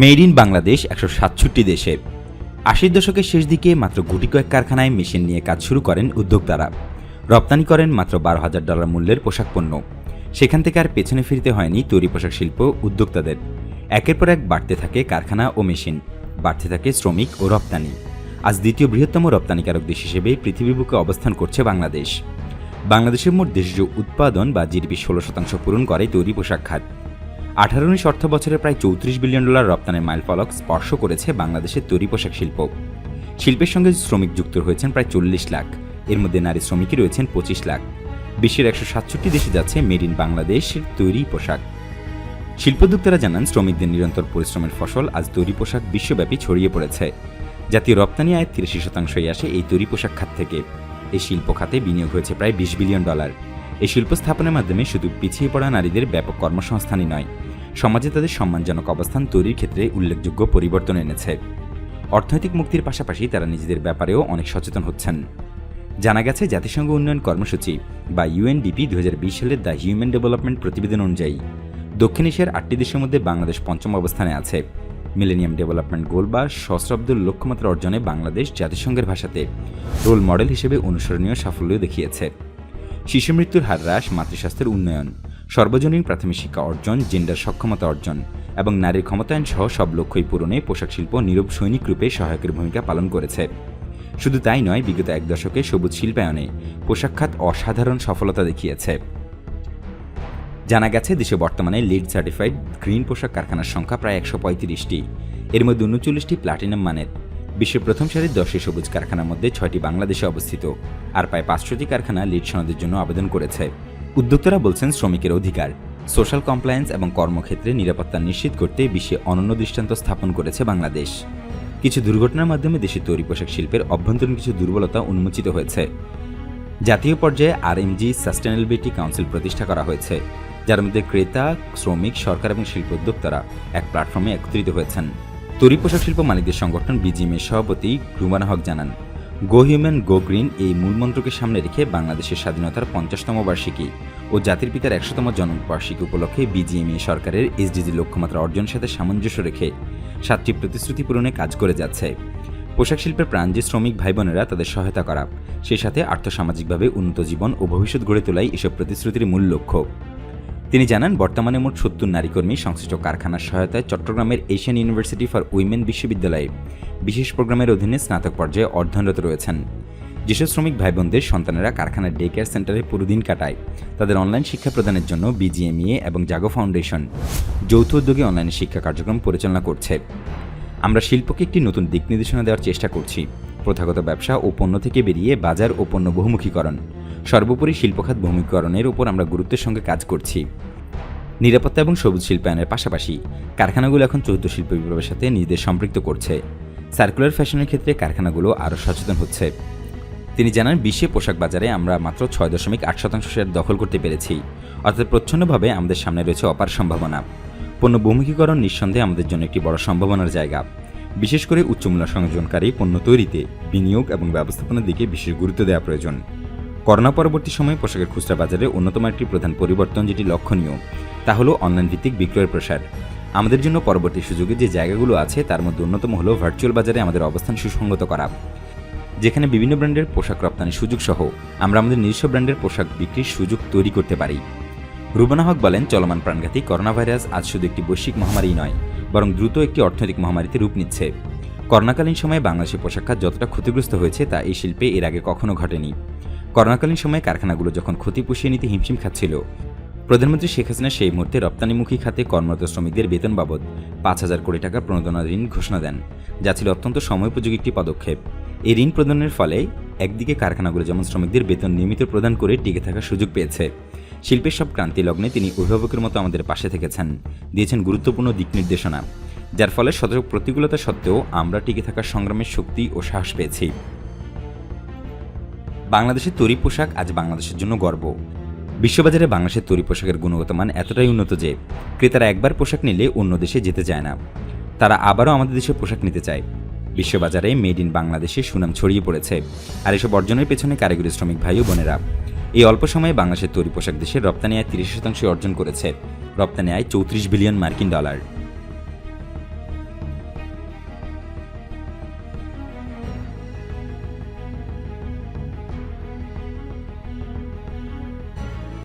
Made in Bangladesh একশো সাতষট্টি দেশে। আশির দশকের শেষ দিকে মাত্র গুটি কয়েক কারখানায় মেশিন নিয়ে কাজ শুরু করেন উদ্যোক্তারা। রপ্তানি করেন মাত্র বারো হাজার ডলার মূল্যের পোশাক পণ্য। সেখান থেকে আর পেছনে ফিরতে হয়নি তৈরি পোশাক শিল্প উদ্যোক্তাদের। একের পর এক বাড়তে থাকে কারখানা ও মেশিন, বাড়তে থাকে শ্রমিক ও রপ্তানি। আজ দ্বিতীয় বৃহত্তম রপ্তানিকারক দেশ হিসেবে পৃথিবীর বুকে অবস্থান করছে বাংলাদেশ। বাংলাদেশের মোট দেশজ উৎপাদন বা জিডিপি ষোলো শতাংশ পূরণ করে তৈরি পোশাক খাত। আঠারো উনিশ অর্থ বছরে প্রায় চৌত্রিশ বিলিয়ন ডলার রপ্তানির মাইলফলক স্পর্শ করেছে বাংলাদেশের তৈরি পোশাক শিল্প। শিল্পের সঙ্গে শ্রমিক যুক্ত হয়েছেন প্রায় চল্লিশ লাখ। এর মধ্যে নারী শ্রমিকই রয়েছেন পঁচিশ লাখ। বিশ্বের একশো সাতষট্টি দেশে যাচ্ছে মেড ইন বাংলাদেশের তৈরি পোশাক। শিল্পোদ্যোক্তারা জানান, শ্রমিকদের নিরন্তর পরিশ্রমের ফসল আজ তৈরি পোশাক বিশ্বব্যাপী ছড়িয়ে পড়েছে। জাতীয় রপ্তানি আয়ের তিরাশি শতাংশই আসে এই তৈরি পোশাক খাত থেকে। এই শিল্প খাতে বিনিয়োগ হয়েছে প্রায় বিশ বিলিয়ন ডলার। এই শিল্প স্থাপনের মাধ্যমে শুধু পিছিয়ে পড়া নারীদের ব্যাপক কর্মসংস্থানই নয় সমাজে তাদের সম্মানজনক অবস্থান তৈরির ক্ষেত্রে উল্লেখযোগ্য পরিবর্তন এনেছে। অর্থনৈতিক মুক্তির পাশাপাশি তারা নিজেদের ব্যাপারেও অনেক সচেতন হচ্ছেন। জানা গেছে, জাতিসংঘ উন্নয়ন কর্মসূচি, বা ইউএনডিপি, দুহাজার বিশ সালের দ্য হিউম্যান ডেভেলপমেন্ট প্রতিবেদন অনুযায়ী, দক্ষিণ এশিয়ার আটটি দেশের মধ্যে বাংলাদেশ পঞ্চম অবস্থানে আছে। মিলেনিয়াম ডেভেলপমেন্ট গোল বা সহস্রাব্দুর লক্ষ্যমাত্রা অর্জনে বাংলাদেশ জাতিসংঘের ভাষাতে রোল মডেল হিসেবে অনুসরণীয় সাফল্য দেখিয়েছে। শিশু মৃত্যুর হার হ্রাস, মাতৃস্বাস্থ্যের উন্নয়ন সর্বজনীন প্রাথমিক শিক্ষা অর্জন জেন্ডার সক্ষমতা অর্জন এবং নারীর ক্ষমতায়ন সহ সব লক্ষ্যই পূরণে পোশাক শিল্প নীরব সৈনিক রূপে সহায়কের ভূমিকা পালন করেছে। শুধু তাই নয়, বিগত এক দশকে সবুজ শিল্পায়নে পোশাক খাত অসাধারণ সফলতা দেখিয়েছে। জানা গেছে, দেশে বর্তমানে লিড সার্টিফাইড গ্রিন পোশাক কারখানার সংখ্যা প্রায় একশো পঁয়ত্রিশটি। এর মধ্যে উনচল্লিশটি প্লাটিনাম মানের। বিশ্বের প্রথম সারির দশটি সবুজ কারখানার মধ্যে ছয়টি বাংলাদেশে অবস্থিত। আর প্রায় পাঁচশোটি কারখানা লিড সনদের জন্য আবেদন করেছে। উদ্যোক্তারা বলছেন শ্রমিকের অধিকার। সোশ্যাল কমপ্লায়েন্স এবং কর্মক্ষেত্রে নিরাপত্তা নিশ্চিত করতে বিশ্বে অনন্য দৃষ্টান্ত স্থাপন করেছে বাংলাদেশ। কিছু দুর্ঘটনার মাধ্যমে দেশের তৈরি পোশাক শিল্পের অভ্যন্তরীণ কিছু দুর্বলতা উন্মোচিত হয়েছে। জাতীয় পর্যায়ে আর আরএমজি সাস্টেনেবিলিটি কাউন্সিল প্রতিষ্ঠা করা হয়েছে, যার মধ্যে ক্রেতা, শ্রমিক, সরকার এবং শিল্প উদ্যোক্তারা এক প্ল্যাটফর্মে একত্রিত হয়েছেন। তৈরি পোশাক শিল্প মালিকদের সংগঠন বিজিএমের সভাপতি রুমানা হক জানান গো হিউম্যান গো গ্রিন এই মূলমন্ত্রকে সামনে রেখে বাংলাদেশের স্বাধীনতার পঞ্চাশতম বার্ষিকী ও জাতির পিতার একশোতম জন্মবার্ষিকী উপলক্ষে বিজিএমই সরকারের এসডিজি লক্ষ্যমাত্রা অর্জনের সাথে সামঞ্জস্য রেখে সাতটি প্রতিশ্রুতি পূরণে কাজ করে যাচ্ছে। পোশাক শিল্পের প্রাণ যে শ্রমিক ভাই বোনেরা তাদের সহায়তা করা, সেই সাথে আর্থসামাজিকভাবে উন্নত জীবন ও ভবিষ্যৎ গড়ে তোলাই এসব প্রতিশ্রুতির মূল লক্ষ্য। তিনি জানান, বর্তমানে মোট সত্তর নারী কর্মী সংশ্লিষ্ট কারখানার সহায়তায় চট্টগ্রামের এশিয়ান ইউনিভার্সিটি ফর উইমেন বিশ্ববিদ্যালয়ে বিশেষ প্রোগ্রামের অধীনে স্নাতক পর্যায়ে অধ্যয়নরত রয়েছেন। যেসব শ্রমিক ভাই বোনদের সন্তানেরা কারখানার ডে কেয়ার সেন্টারে পুরোদিন কাটায়, তাদের অনলাইন শিক্ষা প্রদানের জন্য বিজিএমইএ এবং জাগো ফাউন্ডেশন যৌথ উদ্যোগে অনলাইনে শিক্ষা কার্যক্রম পরিচালনা করছে। আমরা শিল্পকে একটি নতুন দিক নির্দেশনা দেওয়ার চেষ্টা করছি। প্রথাগত ব্যবসা ও পণ্য থেকে বেরিয়ে বাজার ও পণ্য বহুমুখীকরণ, সর্বোপরি শিল্পখাত বহুমুখীকরণের উপর আমরা গুরুত্বের সঙ্গে কাজ করছি। নিরাপত্তা এবং সবুজ শিল্পায়নের পাশাপাশি কারখানাগুলো এখন চৌদ্দ শিল্প বিপ্লবের সাথে নিজেদের সম্পৃক্ত করছে। সার্কুলার ফ্যাশনের ক্ষেত্রে কারখানাগুলো আরও সচেতন হচ্ছে। তিনি জানান, বিশ্বে পোশাক বাজারে আমরা মাত্র ছয় দশমিক আট শতাংশ শেয়ার দখল করতে পেরেছি। অর্থাৎ প্রচ্ছন্নভাবে আমাদের সামনে রয়েছে অপার সম্ভাবনা। পণ্য বহুমুখীকরণ নিঃসন্দেহে আমাদের জন্য একটি বড় সম্ভাবনার জায়গা। বিশেষ করে উচ্চমূল্য সংযোজনকারী পণ্য তৈরিতে বিনিয়োগ এবং ব্যবস্থাপনার দিকে বিশেষ গুরুত্ব দেওয়া প্রয়োজন। করোনা পরবর্তী সময়ে পোশাকের খুচরা বাজারে অন্যতম একটি প্রধান পরিবর্তন যেটি লক্ষণীয়, তা হলো অনলাইন ভিত্তিক বিক্রয়ের প্রসার। আমাদের জন্য পরবর্তী সুযোগে যে জায়গাগুলো আছে, তার মধ্যে অন্যতম হলো ভার্চুয়াল বাজারে আমাদের অবস্থান সুসংগত করা। যেখানে বিভিন্ন ব্র্যান্ডের পোশাক রপ্তানির সুযোগ সহ আমরা আমাদের নিজস্ব ব্র্যান্ডের পোশাক বিক্রির সুযোগ তৈরি করতে পারি। রুবানা হক বলেন, চলমান প্রাণঘাতী করোনা ভাইরাস আজ শুধু একটি বৈশ্বিক মহামারী নয়, বরং দ্রুত একটি অর্থনৈতিক মহামারীতে রূপ নিচ্ছে। করোনাকালীন সময়ে বাংলাদেশের পোশাক খাত যতটা ক্ষতিগ্রস্ত হয়েছে, তা এই শিল্পে এর আগে কখনো ঘটেনি। করোনাকালীন সময়ে কারখানাগুলো যখন ক্ষতি পুষিয়ে নিতে হিমশিম খাচ্ছিল প্রধানমন্ত্রী শেখ হাসিনা সেই মুহূর্তে রপ্তানিমুখী খাতে কর্মরত শ্রমিকদের বেতন বাবদ পাঁচ হাজার কোটি টাকা প্রণোদনা ঋণ ঘোষণা দেন, যা ছিল অত্যন্ত সময়োপযোগী একটি পদক্ষেপ। এই ঋণ প্রদানের ফলে একদিকে কারখানাগুলো যেমন শ্রমিকদের বেতন নিয়মিত প্রদান করে টিকে থাকার সুযোগ পেয়েছে, শিল্পের সব ক্রান্তি লগ্নে তিনি অভিভাবকের মতো আমাদের পাশে থেকেছেন, দিয়েছেন গুরুত্বপূর্ণ দিক নির্দেশনা, যার ফলে শত প্রতিকূলতা সত্ত্বেও আমরা টিকে থাকার সংগ্রামের শক্তি ও সাহস পেয়েছি। বাংলাদেশের তৈরি পোশাক আজ বাংলাদেশের জন্য গর্ব। বিশ্ববাজারে বাংলাদেশের তৈরি পোশাকের গুণগত মান এতটাই উন্নত যে ক্রেতারা একবার পোশাক নিলে অন্য দেশে যেতে চায় না। তারা আবারও আমাদের দেশে পোশাক নিতে চায়। বিশ্ববাজারে মেড ইন বাংলাদেশে সুনাম ছড়িয়ে পড়েছে। আর এসব অর্জনের পেছনে কারিগরি শ্রমিক ভাই ও বোনেরা। এই অল্প সময়ে বাংলাদেশের তৈরি পোশাক দেশে রপ্তানি আয় তিরিশ শতাংশ অর্জন করেছে। রপ্তানি আয় চৌত্রিশ বিলিয়ন মার্কিন ডলার।